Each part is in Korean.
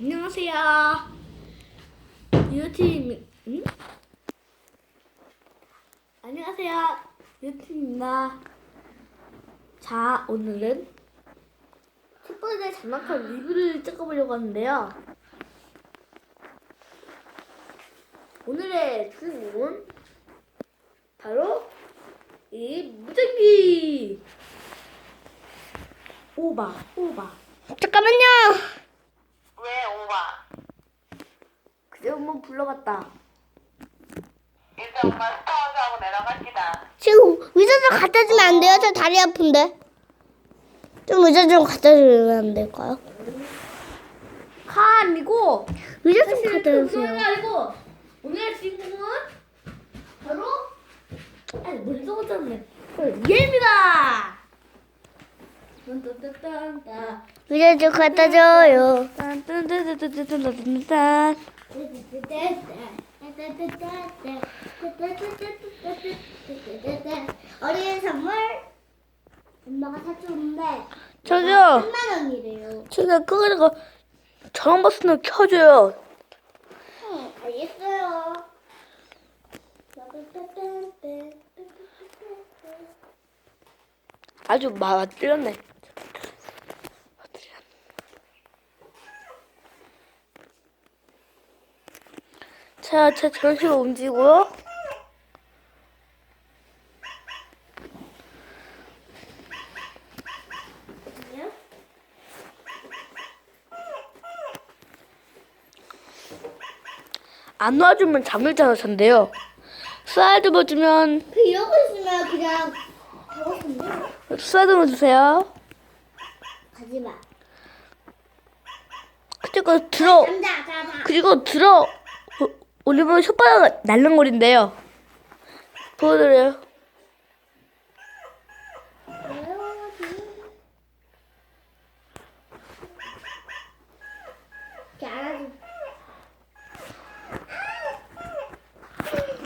안녕하세요. 유팀, 응? 안녕하세요. 유팀입니다. 자, 오늘은 첫 번째 장난감 리뷰를 찍어보려고 하는데요. 오늘의 주인공은 바로 이 무전기! 오바, 오바. 잠깐만요. 왜 오바? 그제 한번 불러봤다. 일단 엄마 스타워즈 하고 내려갑시다. 지금 의자 좀 갖다 주면 안 돼요? 저 다리 아픈데. 좀 의자 좀 갖다 주면 안 될까요? 카 아니고 의자 좀 갖다 주세요. 아니고 오늘의 주인공은 바로 아니 머리 써봤잖아요. 얘입니다. 딴딴딴딴 의자 좀 갖다 줘요. 딴딴딴딴딴딴딴 어린이 선물 엄마가 사줬는데 저기요 3만 원이래요. 저기요 그거 전원 버튼을 켜줘요. 응, 알겠어요. 아주 맞들렸네. 자, 자, 식으로 움직이고요. 안 놔주면 잠들잖아, 전데요. 슬라이드 버주면 그 이러고 있으면 그냥 배고픈데 슬라이드 주세요. 가지 마. 그리고 들어. 그리고 들어 오- 올리면 혓바닥 날랑거린대요. 보여드려요.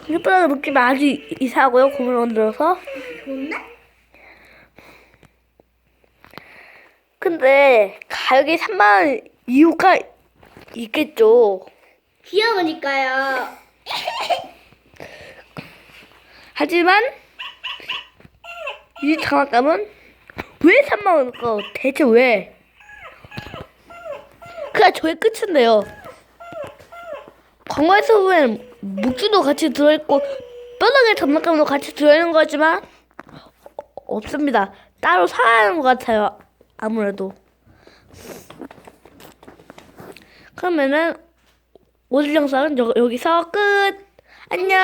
혓바닥 느낌이 아주 이- 이상하고요. 고물 만들어서. 근데 가격이 3만 원 이유가 있겠죠. 귀여우니까요. 하지만 이 장난감은 왜 3만 원일까? 대체 왜? 그냥 저의 끝인데요. 광고에서 보면 묵주도 같이 들어있고 뼈다귀 장난감도 같이 들어있는 거지만 어, 없습니다. 따로 사야 하는 것 같아요. 아무래도. 그러면은 오늘 영상은 여기서 끝! 안녕!